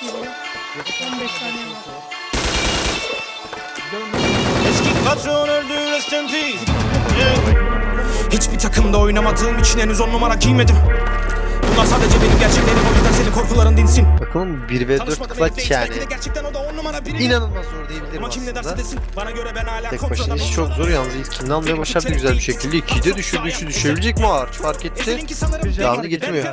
geliyor. 15 saniye var. Eski patron öldü rest in peace. Hiçbir takımda oynamadığım için henüz on numara giymedim Bunlar sadece benim gerçeklerim o yüzden senin korkuların dinsin Bakalım 1v4 Tanışmadım clutch herifle, hiç yani. İnanılmaz zor diyebilirim Ama kim ne derse aslında. bana göre ben hala Tek başına iş çok zor. Yalnız ilkini almaya başardı? güzel bir şekilde. 2'yi de düşürdü, 3'ü düşerebilecek mi? Arch fark etti. Ben getirmiyor.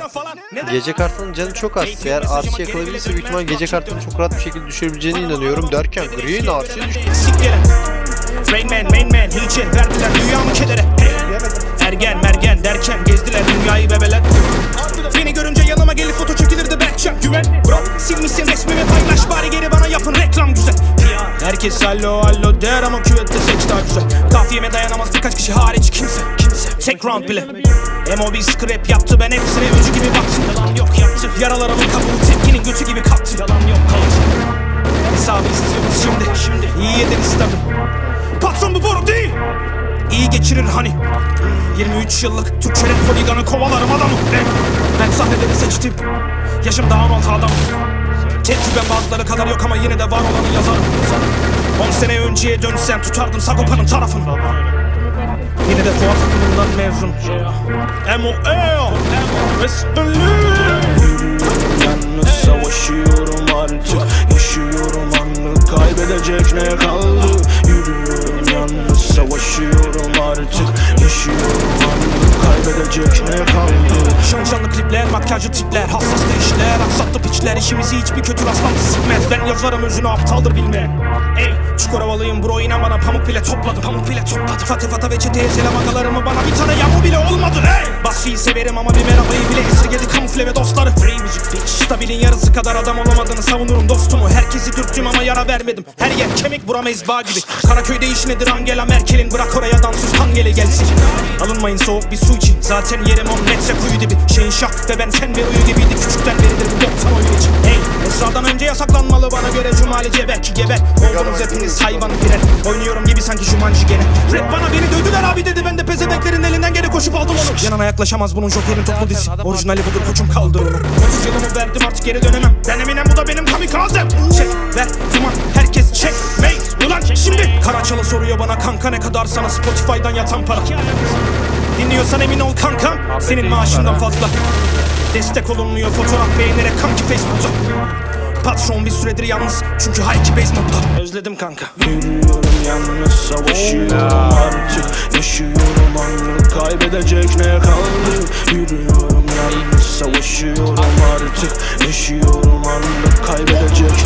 Gece kartının canı çok az. Eğer Arch'i yakalayabilirse büyük ihtimal gece kartını çok rahat bir şekilde düşürebileceğine inanıyorum. derken Green Arch'i düştü. Rain Man, Main Man, Hilçe verdiler dünyamı kedere? Ergen mergen derken gezdiler. Dünyayı bebeler Beni görünce yanıma gelip foto çekilirdi Berkcan. Güven Bro silmişsin resmimi paylaş bari geri bana yapın. Reklam güzel. Herkes allo allo der ama küvette seks daha güzel. Kafiyeme dayanamaz birkaç kişi hariç kimse Kimse. Tek round bile. MOB scrap yaptı ben hepsine öcü gibi baktım. Yalan yok yaptı. Yaralarımın kabuğu tepkinin götü gibi kalktı. Yalan yok kalktı. Hesabı istiyoruz şimdi Şimdi. İyi yediniz tabi geçirir hani? 23 yıllık Türkçe rap poliganı kovalarım adamı. Eh, Ben sahneleri seçtim. Yaşım daha altı adam. Tecrübem bazıları kadar yok ama yine de var olanı yazarım. 10 sene önceye dönsem tutardım Sagopa'nın tarafını. Yine de Fuat okulundan mezun M.O.E.O. Yalnız savaşıyorum artık. Yaşıyorum anlık. Kaybedecek ne kaldı kaybedecek ne kaldı Şanşanlı klipler, makyajlı tipler Hassas işler, aksatlı piçler. İşimizi hiçbir kötü rastlantı sikmez. Ben yazarım özünü aptaldır bilme. Ey çukur havalıyım bro inan bana. Pamuk bile topladım Pamuk bile topladım. Fatih Fata ve çeteye selam agalarımı bana bir tane yamu bile olmadı. Ey! Basri'yi severim ama bir merhabayı bile esirgedi kamufle ve dostları. Free müzik bitch Stabilin yarısı kadar adam olamadığını savunurum dostumu Herkesi dürttüm ama yara vermedim. Her yer kemik buram ezba gibi. Karaköy'de iş nedir? Angela Merkel'in Bırak oraya dansöz tangeli gelsin. Alınmayın soğuk bir su için. Zaten yerim on metre kuyu dibi. Şeyin şah ve ben ten ve uyu gibiydi. Küçükten beridir bu yoktan oyun için. Hey Esra'dan önce yasaklanmalı. Bana göre Cumali Ceber ki geber. Oldunuz hepiniz hayvan birer Oynuyorum gibi sanki Jumanji gene. Rap bana beni dövdüler abi dedi. Ben de pezebeklerin elinden geri koşup aldım onu. Yanına yaklaşamaz bunun Joker'in toplu disi. Orijinali budur koçum kaldır. Onu 30 yılımı verdim artık geri dönemem. Ben Eminem bu da benim kamikazem çek ver zaman herkes çek. Mey Ulan şimdi Karaçalı soruyor bana kanka ne kadar sana Spotify'dan yatan para? Dinliyorsan emin ol kankam senin maaşından fazla. Destek olunmuyor fotoğraf beğenerek kanki Facebook'ta. Patron bir süredir yalnız çünkü Hayki Basement'ta Özledim kanka. Yürüyorum yalnız savaşıyorum oh. artık. Yaşıyorum anı kaybedecek ne kaldı? Yürüyorum yalnız savaşıyorum artık. Yaşıyorum anı kaybedecek